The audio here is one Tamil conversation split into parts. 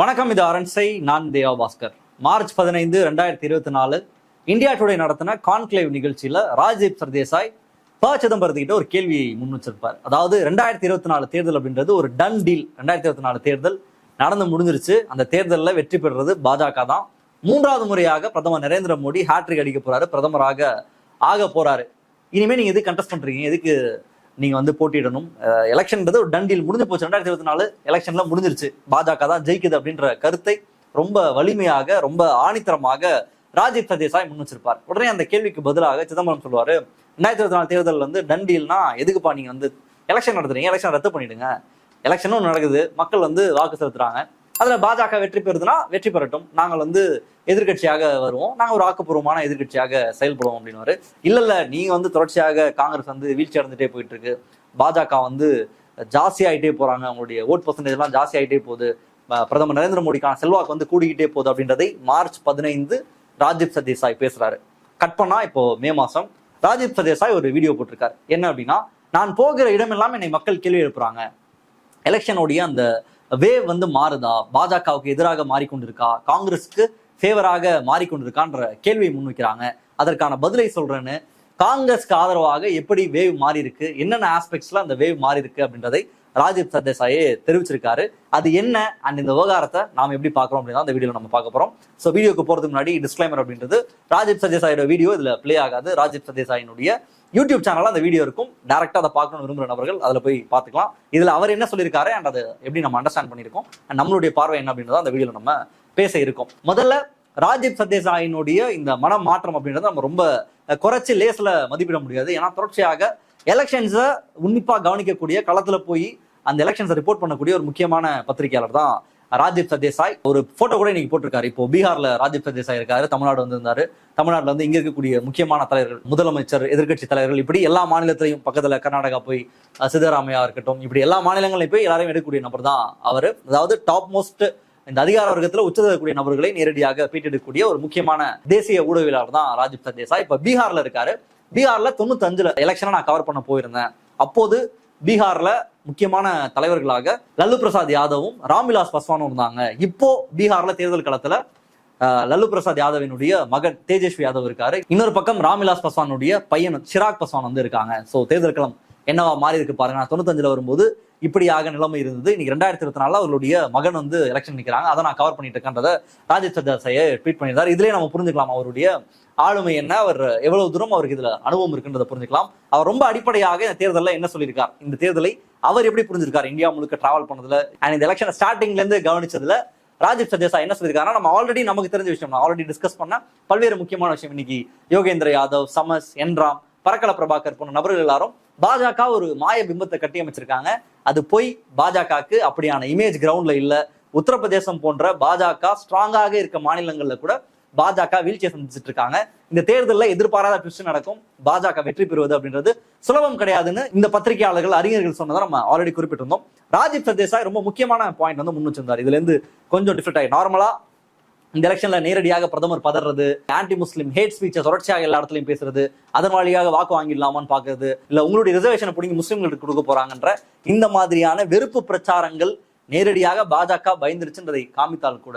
வணக்கம் இது அரண்சை நான் தேவா பாஸ்கர். மார்ச் பதினைந்து ரெண்டாயிரத்தி இருபத்தி நாலு இந்தியா டுடே நடத்தின கான்க்ளேவ் நிகழ்ச்சியில ராஜீவ் சர்தேசாய் ப. சிதம்பரத்துக்கிட்ட ஒரு கேள்வியை முன் வச்சிருப்பார் அதாவது ரெண்டாயிரத்தி இருபத்தி நாலு தேர்தல் அப்படின்றது ஒரு டன் டீல் ரெண்டாயிரத்தி இருபத்தி நாலு தேர்தல் நடந்து முடிஞ்சிருச்சு. அந்த தேர்தலில் வெற்றி பெறுறது பாஜக தான். மூன்றாவது முறையாக பிரதமர் நரேந்திர மோடி ஹேட்ரிக் அடிக்க போறாரு. பிரதமராக ஆக போறாரு. இனிமே நீங்க எதுக்கு கண்டெஸ்ட் பண்றீங்க? எதுக்கு நீங்கள் வந்து போட்டியிடணும். எலெக்ஷன்றது ஒரு டண்டில் முடிஞ்சு போச்சு. ரெண்டாயிரத்தி இருபத்தி நாலு எலெக்ஷன்லாம் முடிஞ்சிருச்சு. பாஜக தான் ஜெயிக்குது அப்படின்ற கருத்தை ரொம்ப வலிமையாக ரொம்ப ஆணித்தரமாக ராஜீவ் சதேசாய் முன் வச்சிருப்பார். உடனே அந்த கேள்விக்கு பதிலாக சிதம்பரம் சொல்வார் ரெண்டாயிரத்தி இருபத்தி நாலு தேர்தல் வந்து டண்டீல்னா எதுக்குப்பா நீங்கள் வந்து எலெக்ஷன் நடத்துறீங்க? எலெக்ஷன் ரத்து பண்ணிடுங்க. எலெக்ஷனும் நடக்குது. மக்கள் வந்து வாக்கு செலுத்துறாங்க. அதுல பாஜக வெற்றி பெறுதுன்னா வெற்றி பெறட்டும். நாங்கள் வந்து எதிர்க்கட்சியாக வருவோம். நாங்கள் ஒரு ஆக்கப்பூர்வமான எதிர்க்கட்சியாக செயல்படுவோம் அப்படின்னு இல்ல இல்ல நீங்க வந்து தொடர்ச்சியாக காங்கிரஸ் வந்து வீழ்ச்சி அடைஞ்சிட்டே போயிட்டு இருக்கு. பாஜக வந்து ஜாஸ்தி ஆகிட்டே போறாங்க. அவங்களுடைய ஓட் பர்சன்டேஜ் எல்லாம் ஜாஸ்தி ஆகிட்டே போகுது. பிரதமர் நரேந்திர மோடிக்கான செல்வாக்கு வந்து கூடிக்கிட்டே போகுது அப்படின்றதை மார்ச் பதினைந்து ராஜீப் சர்தேசாய் பேசுறாரு. கட் பண்ணா இப்போ மே மாசம் ராஜீப் சர்தேசாய் ஒரு வீடியோ போட்டிருக்காரு. என்ன அப்படின்னா நான் போகிற இடமெல்லாம் என்னை மக்கள் கேள்வி எழுப்புறாங்க. எலெக்ஷனுடைய அந்த வேவ் வந்து மாறுதா? பாஜகவுக்கு எதிராக மாறிக்கொண்டிருக்கா? காங்கிரஸுக்கு ஃபேவராக மாறிக்கொண்டிருக்கான்ற கேள்வியை முன்வைக்கிறாங்க. அதற்கான பதிலை சொல்றேன்னு காங்கிரஸ்க்கு ஆதரவாக எப்படி வேவ் மாறி இருக்கு? என்னென்ன ஆஸ்பெக்ட்ஸ்ல அந்த வேவ் மாறி இருக்கு அப்படின்றதை ராஜீவ் சர்தேசாயே தெரிவிச்சிருக்காரு. அது என்ன? அண்ட் இந்த விவகாரத்தை நாம் எப்படி பார்க்குறோம் அப்படின்னா அந்த வீடியோவில் நம்ம பார்க்க போகிறோம் ஸோ வீடியோக்கு போகிறதுக்கு முன்னாடி டிஸ்க்ளைமர் அப்படின்றது ராஜீவ் சர்தேசாயோட வீடியோ இதில் பிளே ஆகாது. ராஜீவ் சர்தேசாயினுடைய யூடியூப் சேனலில் அந்த வீடியோ இருக்கும். டேரெக்டாக அதை பார்க்கணும் விரும்புகிற நபர்கள் அதில் போய் பார்த்துக்கலாம். இதில் அவர் என்ன சொல்லியிருக்காரு அண்ட் அதை எப்படி நம்ம அண்டர்ஸ்டாண்ட் பண்ணியிருக்கோம். அண்ட் நம்மளுடைய பார்வை என்ன அப்படின்றத அந்த வீடியோவில் நம்ம பேச இருக்கோம். முதல்ல ராஜீவ் சர்தேசாயினுடைய இந்த மன மாற்றம் அப்படின்றத நம்ம ரொம்ப குறைச்சி லேசில் மதிப்பிட முடியாது. ஏன்னா தொடர்ச்சியாக எலெக்ஷன்ஸை உன்னிப்பாக கவனிக்கக்கூடிய களத்தில் போய் அந்த எலெக்ஷன்ஸை ரிப்போர்ட் பண்ணக்கூடிய ஒரு முக்கியமான பத்திரிகையாளர் தான் ராஜீவ் சர்தேசாய் ஒரு போட்டோ கூட இன்னைக்கு போட்டிருக்காரு. இப்போ பீகார்ல ராஜீவ் சர்தேசாய் இருக்காரு தமிழ்நாடு வந்திருந்தாரு. தமிழ்நாட்டில் வந்து இங்க இருக்கக்கூடிய முக்கியமான தலைவர்கள் முதலமைச்சர் எதிர்க்கட்சி தலைவர்கள் இப்படி எல்லா மாநிலத்திலையும் பக்கத்துல கர்நாடகா போய் சித்தராமையா இருக்கட்டும் இப்படி எல்லா மாநிலங்களையும் போய் எல்லாரையும் எடுக்கக்கூடிய நபர் தான் அவர். அதாவது டாப் மோஸ்ட் இந்த அதிகார வர்க்கத்துல உச்சதக்கூடிய நபர்களை நேரடியாக பீட்டெடுக்கக்கூடிய ஒரு முக்கியமான தேசிய ஊடகவியலாளர் தான் ராஜீவ் சந்தேசா இப்ப பீகார்ல இருக்காரு. பீகார்ல தொண்ணூத்தஞ்சுல எலெக்ஷனை நான் கவர் பண்ண போயிருந்தேன். அப்போது பீகார்ல முக்கியமான தலைவர்களாக லல்லு பிரசாத் யாதவும் ராம்விலாஸ் பஸ்வானும் இருந்தாங்க. இப்போ பீகார்ல தேர்தல் களத்துல லல்லு பிரசாத் யாதவினுடைய மகன் தேஜஸ்வி யாதவ் இருக்காரு. இன்னொரு பக்கம் ராம்விலாஸ் பஸ்வானுடைய பையன் சிராக் பஸ்வான் வந்து இருக்காங்க. சோ தேர்தல் களம் என்னவா மாறி இருக்கு பாருங்க. நான் தொண்ணூத்தஞ்சுல வரும்போது இப்படியாக நிலைமை இருந்தது. இன்னைக்கு ரெண்டாயிரத்தி இருபத்தி நாலுல அவர்களுடைய மகன் வந்து எலெக்ஷன் நிற்கிறாங்க அதை நான் கவர் பண்ணிட்டு இருக்கேன்றத ராஜேஷ் சர்தாசையை ட்வீட் பண்ணியிருந்தார். இதுலயே நம்ம புரிஞ்சுக்கலாம் அவருடைய ஆளுமை என்ன அவர் எவ்வளவு தூரம் அவருக்கு இதுல அனுபவம் இருக்குன்றதை புரிஞ்சுக்கலாம். அவர் ரொம்ப அடிப்படையாக இந்த தேர்தலில் என்ன சொல்லியிருக்கார்? இந்த தேர்தலை அவர் எப்படி புரிஞ்சிருக்காரு? இந்தியா முழுக்க டிராவல் பண்ணதுல அண்ட் இந்த எலெக்ஷன் ஸ்டார்டிங்ல இருந்து கவனிச்சதுல ராஜீவ் சர்தேசா என்ன சொல்லியிருக்காருன்னா நம்ம ஆல்ரெடி நமக்கு தெரிஞ்ச விஷயம். நான் ஆல்ரெடி டிஸ்கஸ் பண்ண பல்வேறு முக்கியமான விஷயம். இன்னைக்கு யோகேந்திர யாதவ் சமஸ் என்ராம் பரக்கல பிரபாகர் போன்ற நபர்கள் எல்லாரும் பாஜக ஒரு மாய பிம்பத்தை கட்டியமைச்சிருக்காங்க அது போய் பாஜகவுக்கு அப்படியான இமேஜ் கிரவுண்ட்ல இல்ல உத்தரப்பிரதேசம் போன்ற பாஜக ஸ்ட்ராங்காக இருக்க மாநிலங்கள்ல கூட பாஜக வீழ்ச்சியை சந்திச்சுட்டு இருக்காங்க. இந்த தேர்தலில் எதிர்பாராத ட்விஸ்ட் நடக்கும். பாஜக வெற்றி பெறுவது அப்படின்றது சுலபம் கிடையாதுன்னு இந்த பத்திரிகையாளர்கள் அறிஞர்கள் சொன்னதை நம்ம ஆல்ரெடி குறிப்பிட்டிருந்தோம். ராஜீவ் சர்தேசாய் ரொம்ப முக்கியமான பாயிண்ட் வந்து முன் வச்சிருந்தார். இதுல இருந்து கொஞ்சம் டிஃப்ரெண்ட் ஆகி நார்மலா இந்த எலெக்ஷன்ல நேரடியாக பிரதமர் பதறது ஆன்டி முஸ்லிம் ஹேட் ஸ்பீச்சை தொடர்ச்சியாக எல்லா இடத்துலயும் பேசுறது அதன் வழியாக வாக்கு வாங்கிடலாமான்னு பாக்குறது இல்ல உங்களுடைய ரிசர்வேஷனை பிடிங்கி முஸ்லிம்களுக்கு கொடுக்க போறாங்கன்ற இந்த மாதிரியான வெறுப்பு பிரச்சாரங்கள் நேரடியாக பாஜக பயந்துருச்சுன்றதை காமித்தால் கூட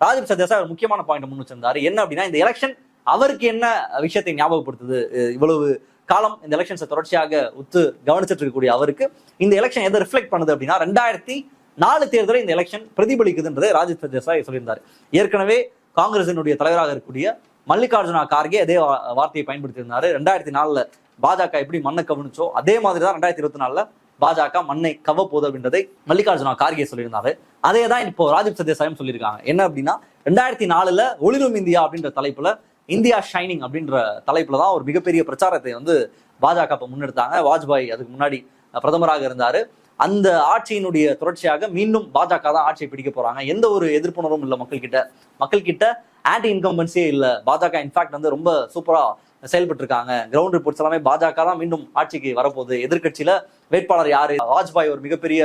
ராஜீவ் சர்தேசா ஒரு முக்கியமான பாயிண்ட் முன் வச்சிருந்தாரு. என்ன அப்படின்னா இந்த எலெக்ஷன் அவருக்கு என்ன விஷயத்தை ஞாபகப்படுத்துது? இவ்வளவு காலம் இந்த எலெக்ஷன்ஸை தொடர்ச்சியாக உத்து கவனிச்சிட்டு இருக்கக்கூடிய அவருக்கு இந்த எலெக்ஷன் எதை ரிஃப்ளெக்ட் பண்ணுது அப்படின்னா ரெண்டாயிரத்தி நாலு தேர்தலை இந்த எலெக்ஷன் பிரதிபலிக்குதுன்றதை ராஜித் தேசாய் சொல்லியிருந்தார். ஏற்கனவே காங்கிரசினுடைய தலைவராக இருக்கக்கூடிய மல்லிகார்ஜுனா கார்கே அதே வா- வார்த்தையை பயன்படுத்தியிருந்தாரு. ரெண்டாயிரத்தி நாலுல பாஜக எப்படி மண்ணை கவனிச்சோ அதே மாதிரி தான் ரெண்டாயிரத்தி இருபத்தி நாலுல பாஜக மண்ணை கவ போகுது அப்படின்றதை மல்லிகார்ஜுனா கார்கே சொல்லியிருந்தாரு. அதே தான் இப்போ ராஜீவ் சர்தேசாயும் சொல்லியிருக்காங்க. என்ன அப்படின்னா ரெண்டாயிரத்தி நாலுல ஒளிரும் இந்தியா அப்படின்ற தலைப்புல இந்தியா ஷைனிங் அப்படின்ற தலைப்புல தான் ஒரு மிகப்பெரிய பிரச்சாரத்தை வந்து பாஜக இப்போ முன்னெடுத்தாங்க. வாஜ்பாய் அதுக்கு முன்னாடி பிரதமராக இருந்தாரு. அந்த ஆட்சியினுடைய தொடர்ச்சியாக மீண்டும் பாஜக தான் ஆட்சியை பிடிக்க போறாங்க. எந்த ஒரு எதிர்ப்புணர்வும் இல்லை மக்கள் கிட்ட மக்கள் கிட்ட ஆன்டி இன்கம்பன்சியே இல்ல. பாஜக இன்ஃபேக்ட் வந்து ரொம்ப சூப்பரா செயல்பட்டு இருக்காங்க கிரவுண்ட் ரிப்போர்ட்ஸ் எல்லாமே பாஜக தான் மீண்டும் ஆட்சிக்கு வரப்போகுது. எதிர்க்கட்சியில வேட்பாளர் யாரு? வாஜ்பாய் ஒரு மிகப்பெரிய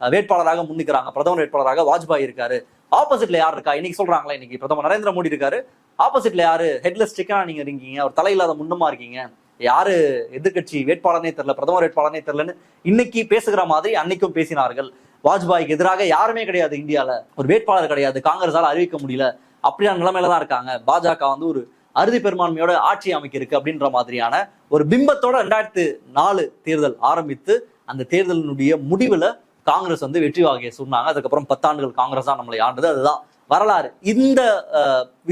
வேட்பாளராக முன்னிக்கிறாங்க. பிரதமர் வேட்பாளராக வாஜ்பாய் இருக்காரு. ஆப்போசிட்ல யார் இருக்கா? இன்னைக்கு சொல்றாங்களா இன்னைக்கு பிரதமர் நரேந்திர மோடி இருக்காரு. ஆப்போசிட்ல யாரு? ஹெட்லெஸ் சிக்கனா நீங்க இருக்கீங்க. ஒரு தலையில்லாத முன்னமா இருக்கீங்க. யாரு எதிர்க்கட்சி வேட்பாளனே தெரில பிரதமர் வேட்பாளனே தெரிலன்னு இன்னைக்கு பேசுகிற மாதிரி அன்னைக்கும் பேசினார்கள். வாஜ்பாய்க்கு எதிராக யாருமே கிடையாது இந்தியால. ஒரு வேட்பாளர் கிடையாது காங்கிரஸால் அறிவிக்க முடியல. அப்படியான நிலைமையில தான் இருக்காங்க. பாஜக வந்து ஒரு அறுதி பெரும்பான்மையோட ஆட்சி அமைக்க இருக்கு அப்படின்ற மாதிரியான ஒரு பிம்பத்தோட ரெண்டாயிரத்து நாலு தேர்தல் ஆரம்பித்து அந்த தேர்தலினுடைய முடிவுல காங்கிரஸ் வந்து வெற்றி வாகையை சொன்னாங்க அதுக்கப்புறம் பத்தாண்டுகள் காங்கிரஸ் தான் நம்மளை ஆண்டது. அதுதான் வரலாறு. இந்த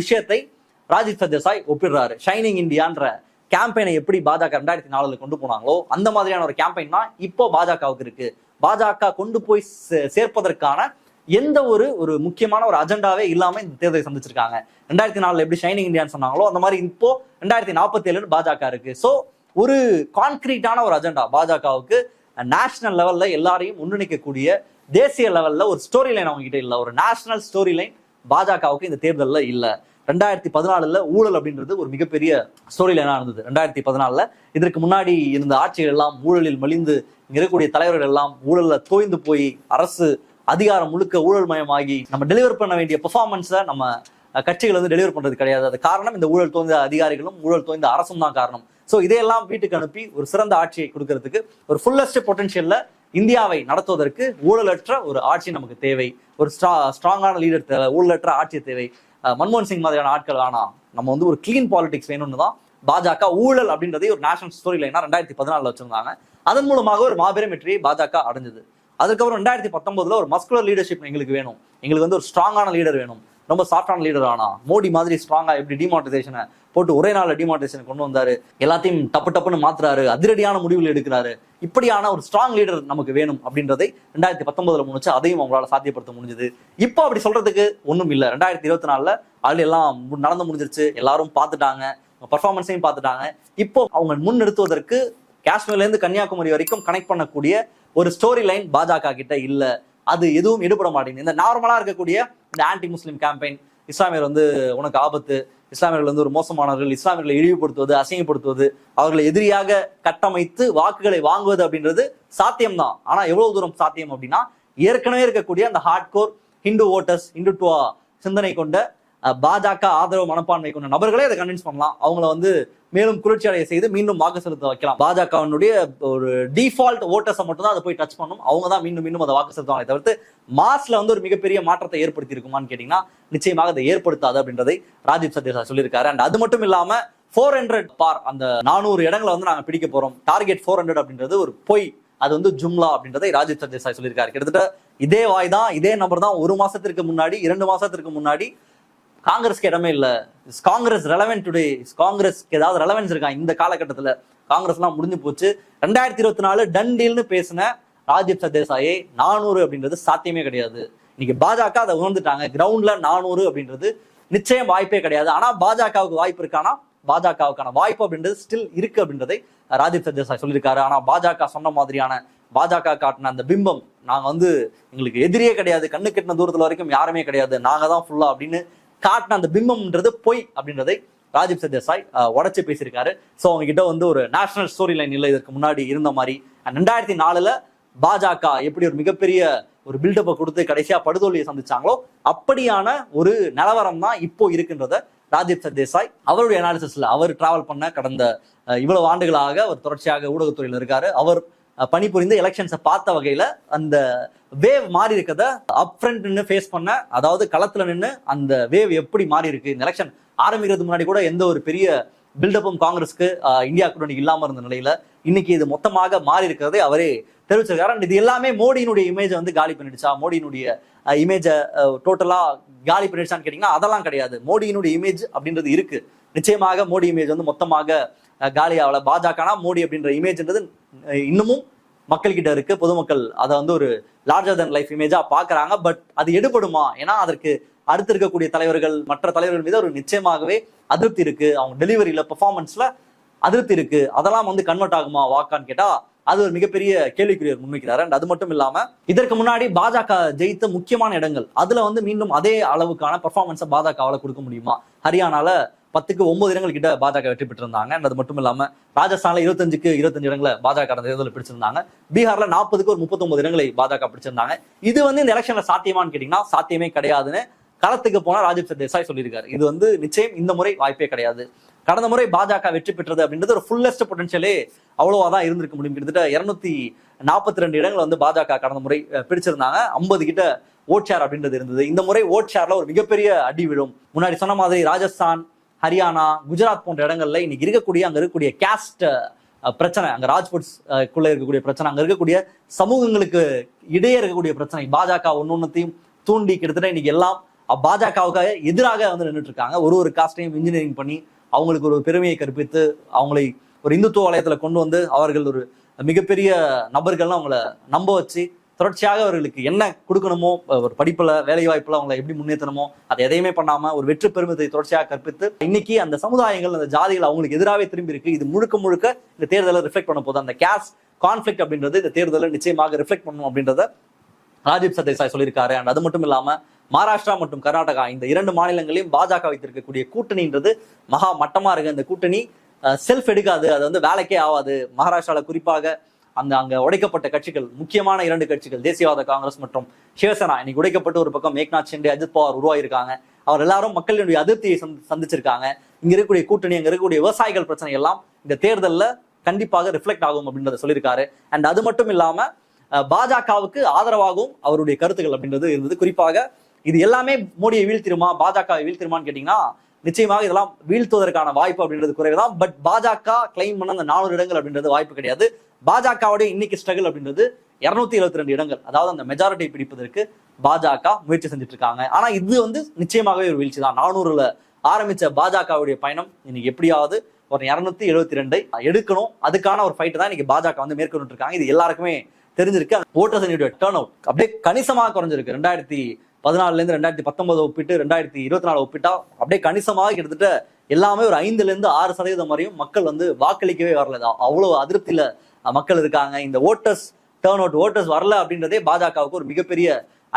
விஷயத்தை ராஜித் சர்தேசாய் ஒப்பிடுறாரு. ஷைனிங் இந்தியான்ற கேம்பெயினை எப்படி பாஜக ரெண்டாயிரத்தி நாலுல கொண்டு போனாங்களோ அந்த மாதிரியான ஒரு கேம்பெயின் தான் இப்போ பாஜகவுக்கு இருக்கு. பாஜக கொண்டு போய் சே- சேர்ப்பதற்கான எந்த ஒரு ஒரு முக்கியமான ஒரு அஜெண்டாவே இல்லாம இந்த தேர்தலை சந்திச்சிருக்காங்க. ரெண்டாயிரத்தி நாலுல எப்படி ஷைனிங் இந்தியான்னு சொன்னாங்களோ அந்த மாதிரி இப்போ ரெண்டாயிரத்தி நாற்பத்தி ஏழுன்னு பாஜக இருக்கு. சோ ஒரு கான்கிரீட்டான ஒரு அஜெண்டா பாஜகவுக்கு நேஷனல் லெவல்ல எல்லாரையும் ஒன்றிணைக்கக்கூடிய தேசிய லெவல்ல ஒரு ஸ்டோரி லைன் அவங்க கிட்ட இல்ல. ஒரு நேஷனல் ஸ்டோரி லைன் பாஜகவுக்கு இந்த தேர்தலில் இல்லை. ரெண்டாயிரத்தி பதினாலுல ஊழல் அப்படின்றது ஒரு மிகப்பெரிய ஸ்டோரி லைனா இருந்தது. ரெண்டாயிரத்தி பதினாலுல இதற்கு முன்னாடி இருந்த ஆட்சிகள் எல்லாம் ஊழலில் மலிந்து இருக்கக்கூடிய தலைவர்கள் எல்லாம் ஊழல்ல தோய்ந்து போய் அரசு அதிகாரம் முழுக்க ஊழல் மயமாகி நம்ம டெலிவர் பண்ண வேண்டிய பெர்ஃபார்மன்ஸை நம்ம கட்சிகள் வந்து டெலிவர் பண்றது கிடையாது. அது காரணம் இந்த ஊழல் தோய்ந்த அதிகாரிகளும் ஊழல் தோய்ந்த அரசும் தான் காரணம். சோ இதையெல்லாம் வீட்டுக்கு அனுப்பி ஒரு சிறந்த ஆட்சியை கொடுக்கறதுக்கு ஒரு ஃபுல்லஸ்ட் பொட்டன்ஷியல்ல இந்தியாவை நடத்துவதற்கு ஊழலற்ற ஒரு ஆட்சி நமக்கு தேவை. ஒரு ஸ்ட்ரா ஸ்ட்ராங்கான லீடர் தேவை ஊழலற்ற ஆட்சி தேவை. மன்மோகன் சிங் மாதிரியான ஆட்கள் வேணாம் நம்ம வந்து ஒரு கிளீன் பாலிடிக்ஸ் வேணும்னு தான் பாஜக ஊழல் அப்படின்றதே ஒரு நேஷனல் ஸ்டோரி லைனா ரெண்டாயிரத்தி பதினாலுல வச்சிருந்தாங்க. அதன் மூலமாக ஒரு மாபெரும் வெற்றியை பாஜக அடைஞ்சது. அதுக்கப்புறம் ரெண்டாயிரத்தி பத்தொன்பதுல ஒரு மஸ்குலர் லீடர்ஷிப் எங்களுக்கு வேணும். எங்களுக்கு வந்து ஒரு ஸ்ட்ராங்கான லீடர் வேணும். ரொம்ப சாஃப்டான லீடர் ஆனா மோடி மாதிரி ஸ்ட்ராங்கா எப்படி டிமானிட்டைசேஷனை போட்டு ஒரே நாள் டிமானிட்டைசேஷன் கொண்டு வந்தாரு. எல்லாத்தையும் டப்பு டப்புன்னு மாத்துறாரு. அதிரடியான முடிவுகள் எடுக்கிறாரு. இப்படியான ஒரு ஸ்ட்ராங் லீடர் நமக்கு வேணும் அப்படின்றதை ரெண்டாயிரத்தி பத்தொன்பதுல முடிச்சு அதையும் அவங்களால சாத்தியப்படுத்த முடிஞ்சது. இப்போ அப்படி சொல்றதுக்கு ஒன்றும் இல்லை. ரெண்டாயிரத்தி இருபத்தி நாலுல ஆல்ரெடி எல்லாம் நடந்து முடிஞ்சிருச்சு. எல்லாரும் பார்த்துட்டாங்க. பர்ஃபார்மன்ஸையும் பார்த்துட்டாங்க. இப்போ அவங்க முன் நிறுத்துவதற்கு காஷ்மீர்லேருந்து கன்னியாகுமரி வரைக்கும் கனெக்ட் பண்ணக்கூடிய ஒரு ஸ்டோரி லைன் பாஜக கிட்ட இல்லை. அது எதுவும் ஈடுபட மாட்டேங்குது. இந்த நார்மலாக இருக்கக்கூடிய இந்த ஆன்டி முஸ்லீம் கேம்பெயின் இஸ்லாமியர் வந்து உனக்கு ஆபத்து இஸ்லாமியர்கள் வந்து ஒரு மோசமானவர்கள் இஸ்லாமியர்களை இழிவுபடுத்துவது அசிங்கப்படுத்துவது அவர்களை எதிரியாக கட்டமைத்து வாக்குகளை வாங்குவது அப்படின்றது சாத்தியம்தான். ஆனால் எவ்வளவு தூரம் சாத்தியம் அப்படின்னா ஏற்கனவே இருக்கக்கூடிய அந்த ஹார்ட்கோர் ஹிந்து ஓட்டர்ஸ் இந்துத்துவா சிந்தனை கொண்ட பாஜக ஆதரவு மனப்பான்மை கொண்ட நபர்களே அதை கன்வின்ஸ் பண்ணலாம். அவங்கள வந்து மேலும் குளிர்ச்சி அடைய செய்து மீண்டும் வாக்கு செலுத்த வைக்கலாம். பாஜகவினுடைய ஒரு டிஃபால்ட் ஓட்டர்ஸை மட்டும் தான் அதை போய் டச் பண்ணும். அவங்க தான் மீண்டும் மீண்டும் அதை வாக்கு செலுத்துவாங்க தவிர்த்து மாஸ்ல வந்து ஒரு மிகப்பெரிய மாற்றத்தை ஏற்படுத்தி இருக்குமான்னு கேட்டீங்கன்னா நிச்சயமாக அதை ஏற்படுத்தாது அப்படின்றதை ராஜீவ் சத்யசா சொல்லியிருக்காரு. அண்ட் அது மட்டும் இல்லாம ஃபோர் ஹண்ட்ரட் பார் அந்த நானூறு இடங்களை வந்து நாங்கள் பிடிக்க போறோம். டார்கெட் ஃபோர் ஹண்ட்ரட் அப்படின்றது ஒரு பொய். அது வந்து ஜும்லா அப்படின்றதை ராஜீவ் சத்யசாய் சொல்லியிருக்காரு. கிட்டத்தட்ட இதே வாய் தான் இதே நம்பர் தான் ஒரு மாசத்திற்கு முன்னாடி இரண்டு மாசத்திற்கு முன்னாடி காங்கிரஸ்க்கு இடமே இல்லை. Is Congress relevant today is காங்கிரஸ்க்கு ஏதாவது ரெலவென்ஸ் இருக்கா இந்த காலகட்டத்தில்? காங்கிரஸ்லாம் முடிஞ்சு போச்சு. ரெண்டாயிரத்தி இருபத்தி நாலு டன் டீல்னு பேசின ராஜீவ் சர்தேசாயே நானூறு அப்படின்றது சாத்தியமே கிடையாது. இன்னைக்கு பாஜக அதை உணர்ந்துட்டாங்க. கிரவுண்ட்ல நானூறு அப்படின்றது நிச்சயம் வாய்ப்பே கிடையாது. ஆனா பாஜகவுக்கு வாய்ப்பு இருக்கானா பாஜகவுக்கான வாய்ப்பு அப்படின்றது ஸ்டில் இருக்கு அப்படின்றதை ராஜீவ் சர்தேசாய் சொல்லியிருக்காரு. ஆனா பாஜக சொன்ன மாதிரியான பாஜக காட்டின அந்த பிம்பம் நாங்க வந்து எங்களுக்கு எதிரியே கிடையாது. கண்ணு கெட்டின தூரத்துல வரைக்கும் யாருமே கிடையாது. நாங்க தான் ஃபுல்லா அப்படின்னு காட்டின அந்த பிம்பம்ன்றது பொய் அப்படின்றதை ராஜீவ் சத்யசாய் உடச்சு பேசியிருக்காரு. ஸோ அவங்க கிட்ட வந்து ஒரு நேஷனல் ஸ்டோரி லைன் இல்லை இதற்கு முன்னாடி இருந்த மாதிரி. ரெண்டாயிரத்தி நாலுல பாஜக எப்படி ஒரு மிகப்பெரிய ஒரு பில்டப்பை கொடுத்து கடைசியா படுதோல்வியை சந்திச்சாங்களோ அப்படியான ஒரு நிலவரம் தான் இப்போ இருக்குன்றத ராஜீவ் சர்தேசாய் அவருடைய அனாலிசிஸ்ல அவர் டிராவல் பண்ண கடந்த இவ்வளவு ஆண்டுகளாக அவர் தொடர்ச்சியாக ஊடகத்துறையில் இருக்காரு. அவர் பணிபுரிந்து எலெக்ஷன்ஸை பார்த்த வகையில் அந்த வேவ் மாறி இருக்கத அப் ஃப்ரண்ட் நின்று ஃபேஸ் பண்ண அதாவது களத்தில் நின்று அந்த வேவ் எப்படி மாறி இருக்கு? இந்த எலெக்ஷன் ஆரம்பிக்கிறதுக்கு முன்னாடி கூட எந்த ஒரு பெரிய பில்டப்பும் காங்கிரஸ்க்கு இந்தியா கூட்டணி இல்லாமல் இருந்த நிலையில இன்னைக்கு இது மொத்தமாக மாறி இருக்கிறதை அவரே தெரிவிச்சிருக்காரு. இது எல்லாமே மோடியினுடைய இமேஜை வந்து காலி பண்ணிடுச்சா? மோடியினுடைய இமேஜை டோட்டலா காலி பண்ணிடுச்சான்னு கேட்டீங்கன்னா அதெல்லாம் கிடையாது. மோடியினுடைய இமேஜ் அப்படின்றது இருக்கு. நிச்சயமாக மோடி இமேஜ் வந்து மொத்தமாக காலி ஆகல பாஜகனா மோடி அப்படின்ற இமேஜ்ன்றது இன்னமும் மக்கள்கிட்ட இருக்கு. பொதுமக்கள் அதை வந்து ஒரு லார்ஜர் தன் லைஃப் இமேஜா பாக்குறாங்க பட் அது எடுபடுமா? ஏன்னா அதற்கு அடுத்து இருக்கக்கூடிய தலைவர்கள் மற்ற தலைவர்கள் மீது ஒரு நிச்சயமாகவே அதிருப்தி இருக்கு. அவங்க டெலிவரியில பெர்ஃபார்மன்ஸ்ல அதிருப்தி இருக்கு. அதெல்லாம் வந்து கன்வெர்ட் ஆகுமா வாக்கான்னு கேட்டா அது ஒரு மிகப்பெரிய கேள்விக்குரியர் முன்வைக்கிறாரு. அண்ட் அது மட்டும் இல்லாம இதற்கு முன்னாடி பாஜக ஜெயித்த முக்கியமான இடங்கள் அதுல வந்து மீண்டும் அதே அளவுக்கான பெர்ஃபார்மன்ஸை பாஜகவால கொடுக்க முடியுமா? ஹரியானால பத்துக்கு ஒன்பது இடங்கள் கிட்ட பாஜக வெற்றி பெற்றிருந்தாங்க. அது மட்டும் இல்லாம ராஜஸ்தான்ல இருபத்தஞ்சுக்கு இருபத்தஞ்சு இடங்களை பாஜக கடந்த தேர்தலில் பிடிச்சிருந்தாங்க. பீகார்ல நாற்பதுக்கு ஒரு முப்பத்தொன்பது இடங்களை பாஜக பிடிச்சிருந்தாங்க. இது வந்து இந்த எலெக்ஷன்ல சாத்தியமான்னு கேட்டீங்கன்னா சாத்தியமே கிடையாதுன்னு களத்துக்கு போனா ராஜீவ் சர்தேசாய் சொல்லியிருக்காரு. இது வந்து நிச்சயம் இந்த முறை வாய்ப்பே கிடையாது. கடந்த முறை பாஜக வெற்றி பெற்றது அப்படின்றது ஒரு ஃபுல்லஸ்ட் பொட்டன்ஷியலே அவ்வளவா தான் இருந்திருக்க முடியும். கிட்டத்தட்ட இருநூத்தி நாற்பத்தி ரெண்டு இடங்கள் வந்து பாஜக கடந்த முறை பிடிச்சிருந்தாங்க. ஐம்பது கிட்ட ஓட் ஷேர் அப்படின்றது இருந்தது. இந்த முறை ஓட் ஷேர்ல ஒரு மிகப்பெரிய அடி விழும். முன்னாடி சொன்ன மாதிரி ராஜஸ்தான் ஹரியானா குஜராத் போன்ற இடங்கள்ல இன்னைக்கு இருக்கக்கூடிய அங்க இருக்கக்கூடிய கேஸ்ட் பிரச்சனை அங்க ராஜ்புட்ஸ் இருக்கக்கூடிய பிரச்சனை அங்க இருக்கக்கூடிய சமூகங்களுக்கு இடையே இருக்கக்கூடிய பிரச்சனை பாஜக ஒன்னொன்னத்தையும் தூண்டி கிட்டத்தட்ட இன்னைக்கு எல்லாம் பாஜகவுக்கு எதிராக வந்து நின்றுட்டு இருக்காங்க ஒரு ஒரு காஸ்டையும் இன்ஜினியரிங் பண்ணி அவங்களுக்கு ஒரு பெருமையை கற்பித்து அவங்களை ஒரு இந்துத்துவ வலயத்துல கொண்டு வந்து அவர்கள் ஒரு மிகப்பெரிய நபர்கள்லாம் அவங்கள நம்ப வச்சு தொடர்ச்சியாக அவர்களுக்கு என்ன கொடுக்கணுமோ ஒரு படிப்புல வேலை வாய்ப்புல அவங்களை எப்படி முன்னேற்றணுமோ அதை எதையுமே பண்ணாம ஒரு வெற்றி பெருமிதத்தை தொடர்ச்சியாக கற்பித்து இன்னைக்கு அந்த சமுதாயங்கள் அந்த ஜாதிகள் அவங்களுக்கு எதிராகவே திரும்பி இருக்கு. இது முழுக்க முழுக்க இந்த தேர்தலை ரிஃப்ளெக்ட் பண்ண போது அந்த கேஸ் கான்ஃபிளிக் அப்படின்றது இந்த தேர்தலை நிச்சயமாக ரிஃப்ளெக்ட் பண்ணணும் அப்படின்றத ராஜீவ் சதேசாய் சொல்லியிருக்காரு. அண்ட் அது மட்டும் இல்லாம மகாராஷ்டிரா மற்றும் கர்நாடகா இந்த இரண்டு மாநிலங்களையும் பாஜக வைத்திருக்கக்கூடிய கூட்டணின்றது மகா மட்டமா இருக்கு. அந்த கூட்டணி செல்ஃப் எடுக்காது அது வந்து வேலைக்கே ஆகாது. மகாராஷ்டிரால குறிப்பாக அந்த அங்க உடைக்கப்பட்ட கட்சிகள் முக்கியமான இரண்டு கட்சிகள் தேசியவாத காங்கிரஸ் மற்றும் சிவசேனா இன்னைக்கு உடைக்கப்பட்டு ஒரு பக்கம் ஏக்நாத் ஷிண்டே அஜித் பவார் உருவாயிருக்காங்க அவர் எல்லாரும் மக்களினுடைய அதிருப்தியை சந்திச்சிருக்காங்க. இங்க இருக்கக்கூடிய கூட்டணி அங்க இருக்கக்கூடிய விவசாயிகள் பிரச்சனை எல்லாம் இந்த தேர்தலில் கண்டிப்பாக ரிஃப்ளெக்ட் ஆகும் அப்படின்றத சொல்லியிருக்காரு. அண்ட் அது மட்டும் இல்லாம பாஜகவுக்கு ஆதரவாகவும் அவருடைய கருத்துக்கள் அப்படின்றது இருந்தது. குறிப்பாக இது எல்லாமே மோடியை வீழ்த்திருமா பாஜகவை வீழ்த்திருமான்னு கேட்டீங்கன்னா நிச்சயமாக இதெல்லாம் வீழ்த்துவதற்கான வாய்ப்பு அப்படின்றது குறைவுதான். பட் பாஜக கிளைம் பண்ண அந்த நானூறு இடங்கள் அப்படின்றது வாய்ப்பு கிடையாது. பாஜகவுடைய இன்னைக்கு ஸ்ட்ரகிள் அப்படின்றது இருநூத்தி எழுபத்தி ரெண்டு இடங்கள். அதாவது அந்த மெஜாரிட்டி பிடிப்பதற்கு பாஜக முயற்சி செஞ்சுட்டு இருக்காங்க. ஆனா இது வந்து நிச்சயமாகவே ஒரு வீழ்ச்சி தான். நானூறுல ஆரம்பிச்ச பாஜகவுடைய பயணம் இன்னைக்கு எப்படியாவது ஒரு இரநூத்தி எழுபத்தி ரெண்டை எடுக்கணும். அதுக்கான ஒரு ஃபைட்டு தான் இன்னைக்கு பாஜக வந்து மேற்கொண்டு இருக்காங்க. இது எல்லாருக்குமே தெரிஞ்சிருக்கு. ஓட்டர்ஸ் டேர்ன் அவுட் அப்படியே கணிசமாக குறைஞ்சிருக்கு. ரெண்டாயிரத்தி பதினாலுலேருந்து ரெண்டாயிரத்தி பத்தொன்பது ஒப்பிட்டு ரெண்டாயிரத்தி இருபத்தி நாலு ஒப்பிட்டா அப்படியே கணிசமாக கிட்டத்தட்ட எல்லாமே ஒரு ஐந்துல இருந்து ஆறு சதவீதம் வரையும் மக்கள் வந்து வாக்களிக்கவே வரல. அவ்வளோ அவ்வளவு மக்கள் இருக்காங்க. இந்த ஓட்டர்ஸ் டேர்ன் அவுட் ஓட்டர்ஸ் வரல அப்படின்றதே பாஜகவுக்கு ஒரு மிகப்பெரிய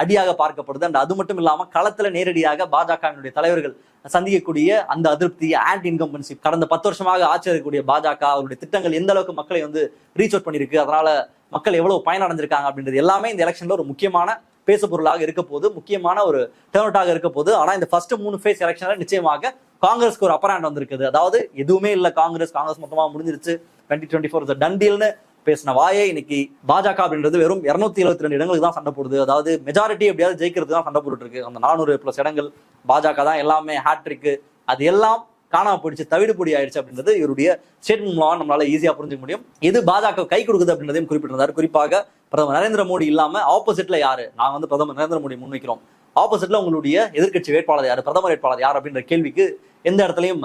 அடியாக பார்க்கப்படுது. அண்ட் அது மட்டும் இல்லாமல் களத்தில் நேரடியாக பாஜகவினுடைய தலைவர்கள் சந்திக்கக்கூடிய அந்த அதிருப்தி ஆன்டி இன்கம்பன்சி கடந்த பத்து வருஷமாக ஆட்சி இருக்கக்கூடிய பாஜக அவருடைய திட்டங்கள் எந்த அளவுக்கு மக்களை வந்து ரீச் அவுட் பண்ணியிருக்கு அதனால மக்கள் எவ்வளவு பயனடைஞ்சிருக்காங்க அப்படின்றது எல்லாமே இந்த எலெக்ஷன்ல ஒரு முக்கியமான பேசு பொருளாக இருக்க போது முக்கியமான ஒரு டேர்ன் அவுட்டாக இருக்க போது ஆனால் இந்த ஃபர்ஸ்ட் மூணு ஃபேஸ் எலெக்ஷன்ல நிச்சயமாக காங்கிரஸ்க்கு ஒரு அப்பர் ஹேண்ட் வந்திருக்குது. அதாவது எதுவுமே இல்ல காங்கிரஸ் காங்கிரஸ் மொத்தமா முடிஞ்சிருச்சு. டுவெண்ட்டி டுவெண்ட்டி ஃபோர் டன் டீல்னு பேசின வாயே இன்னைக்கு பாஜக அப்படின்றது வெறும் இருநூத்தி எழுபத்தி ரெண்டு இடங்களுக்கு தான் சண்டை போடுது. அதாவது மெஜாரிட்டி எப்படியாவது ஜெயிக்கிறது தான் சண்டை போட்டுட்டு இருக்கு அந்த நானூறு பிளஸ் இடங்கள் பாஜக தான் எல்லாமே ஹேட்ரிக்கு அது எல்லாம் காணாம போயிடுச்சு தவிடுபொடி ஆயிடுச்சு அப்படின்றது இவருடைய ஸ்டேட்மெண்ட் மூலமாக நம்மளால ஈஸியா புரிஞ்சுக்க முடியும். எது பாஜக கை கொடுக்குது அப்படின்றதையும் குறிப்பிட்டிருந்தார். குறிப்பாக பிரதமர் நரேந்திர மோடி இல்லாம ஆப்போசிட்ல யாரு? நாங்க வந்து பிரதமர் நரேந்திர மோடி முன்வைக்கிறோம். ஆப்போசிட்ல உங்களுடைய எதிர்க்கட்சி வேட்பாளர் யார்? பிரதமர் வேட்பாளர் யார் அப்படின்ற கேள்விக்கு எந்த இடத்துலையும்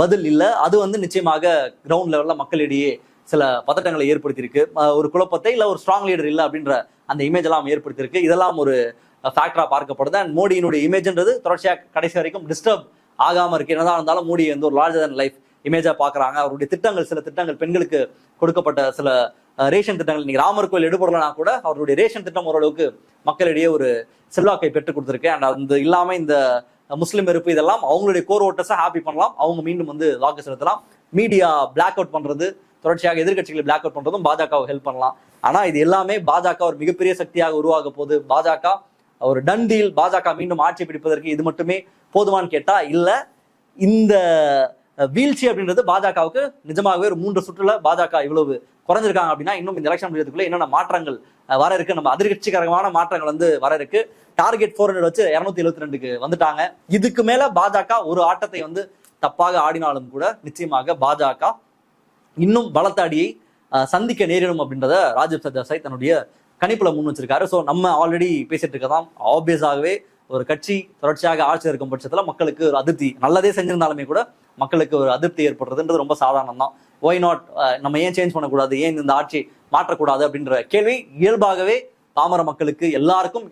பதில் இல்லை. அது வந்து நிச்சயமாக கிரவுண்ட் லெவலில் மக்களிடையே சில பதட்டங்களை ஏற்படுத்தியிருக்கு. ஒரு குழப்பத்தை இல்லை ஒரு ஸ்ட்ராங் லீடர் இல்லை அப்படின்ற அந்த இமேஜ் எல்லாம் ஏற்படுத்தியிருக்கு. இதெல்லாம் ஒரு ஃபேக்டராக பார்க்கப்படுது. அண்ட் மோடியினுடைய இமேஜ்ன்றது தொடர்ச்சியாக கடைசி வரைக்கும் டிஸ்டர்ப் ஆகாமல் இருக்கு. என்னதான் இருந்தாலும் மோடி வந்து ஒரு லார்ஜர் தன் லைஃப் இமேஜாக பார்க்குறாங்க. அவருடைய திட்டங்கள் சில திட்டங்கள் பெண்களுக்கு கொடுக்கப்பட்ட சில ரேஷன் திட்டங்கள். இன்னைக்கு ராமர் கோயில் எடுபடலனா கூட அவருடைய ரேஷன் திட்டம் ஓரளவுக்கு மக்களிடையே ஒரு செல்வாக்கை பெற்றுக் கொடுத்துருக்கு. அண்ட் அந்த இல்லாம இந்த முஸ்லீம் வெறுப்பு இதெல்லாம் அவங்களுடைய கோர் ஓட்டர்ஸை ஹாப்பி பண்ணலாம். அவங்க மீண்டும் வந்து வாக்கு செலுத்தலாம். மீடியா பிளாக் அவுட் பண்றது தொடர்ச்சியாக எதிர்க்கட்சிகளை பிளாக் அவுட் பண்றதும் பாஜகவை ஹெல்ப் பண்ணலாம். ஆனா இது எல்லாமே பாஜக ஒரு மிகப்பெரிய சக்தியாக உருவாக போகுது பாஜக ஒரு டன் டீல் பாஜக மீண்டும் ஆட்சி பிடிப்பதற்கு இது மட்டுமே போதுமான்னு கேட்டா இல்ல. இந்த வீழ்ச்சி அப்படின்றது பாஜகவுக்கு நிஜமாகவே ஒரு மூன்று சுற்றுல பாஜக இவ்வளவு குறைஞ்சிருக்காங்க அப்படின்னா இன்னும் இந்த எலெக்ஷன் முடியறதுக்குள்ள என்னென்ன மாற்றங்கள் வர இருக்கு? நம்ம அதிர்கட்சிகரமான மாற்றங்கள் வந்து வர இருக்கு. டார்கெட் ஃபோர் ஹண்ட்ரட் வச்சு இரநூத்தி எழுபத்தி ரெண்டுக்கு வந்துட்டாங்க. இதுக்கு மேல பாஜக ஒரு ஆட்டத்தை வந்து தப்பாக ஆடினாலும் கூட நிச்சயமாக பாஜக இன்னும் பலத்த அடியை சந்திக்க நேரிடும் அப்படின்றத ராஜீவ் சஜாசாய் தன்னுடைய கணிப்புல முன் வச்சிருக்காரு. ஸோ நம்ம ஆல்ரெடி பேசிட்டு இருக்கதான் ஆப்வியஸாகவே ஒரு கட்சி தொடர்ச்சியாக ஆட்சி இருக்கும் பட்சத்தில் மக்களுக்கு ஒரு அதிருப்தி நல்லதே செஞ்சிருந்தாலுமே கூட மக்களுக்கு ஒரு அதிருப்தி ஏற்படுறதுன்றது ரொம்ப சாதாரணம் தான் ஒய் நாட் நம்ம ஏன் சேஞ்ச் பண்ணக்கூடாது? ஏன் இந்த ஆட்சி மாற்றக்கூடாது அப்படின்ற கேள்வி இயல்பாகவே பாமர மக்களுக்கு எல்லாருக்கும்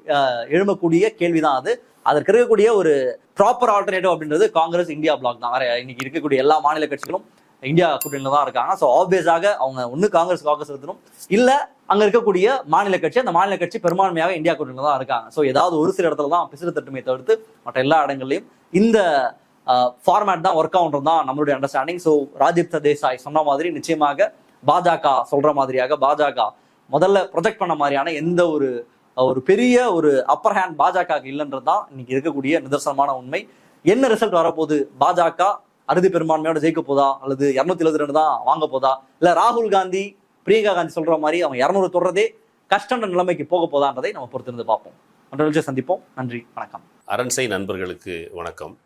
எழும்பக்கூடிய கேள்விதான் அது. அதற்கு இருக்கக்கூடிய ஒரு ப்ராப்பர் ஆல்டர்னேட்டிவ் அப்படின்றது காங்கிரஸ் இந்தியா பிளாக் தான். இன்னைக்கு இருக்கக்கூடிய எல்லா மாநில கட்சிகளும் இந்தியா கூட்டணியில தான் இருக்காங்க. ஸோ ஆப்வியஸாக அவங்க ஒன்று காங்கிரஸ் காங்கிரஸ் செலுத்தணும் இல்லை அங்க இருக்கக்கூடிய மாநில கட்சி அந்த மாநில கட்சி பெரும்பான்மையாக இந்தியா கூட்டணியில தான் இருக்காங்க. ஸோ ஏதாவது ஒரு சில இடத்துல தான் பிசிறு தட்டுமே தவிர்த்து மற்ற எல்லா இடங்கள்லையும் இந்த ஃபார்மேட் தான் ஒர்க் ஆகுன்றது தான் நம்மளுடைய அண்டர்ஸ்டாண்டிங் ஸோ ராஜீப் தேசாய் சொன்ன மாதிரி நிச்சயமாக பாஜக சொல்ற மாதிரியாக பாஜக முதல்ல ப்ரொஜெக்ட் பண்ண மாதிரியான எந்த ஒரு ஒரு பெரிய ஒரு அப்பர் ஹேண்ட் பாஜக இல்லைன்றது தான் இன்னைக்கு இருக்கக்கூடிய நிதர்சனமான உண்மை. என்ன ரிசல்ட் வரப்போகுது? பாஜக அறுதி பெரும்பான்மையோட ஜெயிக்க போதா? அல்லது இரநூத்தி எழுபத்தி ரெண்டு தான் வாங்க போதா? இல்ல ராகுல் காந்தி பிரியங்கா காந்தி சொல்ற மாதிரி அவங்க இரநூறு தொடர்றதே கஷ்டன்ற நிலைமைக்கு போக போதான்றதை நம்ம பொறுத்திருந்து பார்ப்போம். மற்ற சந்திப்போம். நன்றி. வணக்கம். அரண்சை நண்பர்களுக்கு வணக்கம்.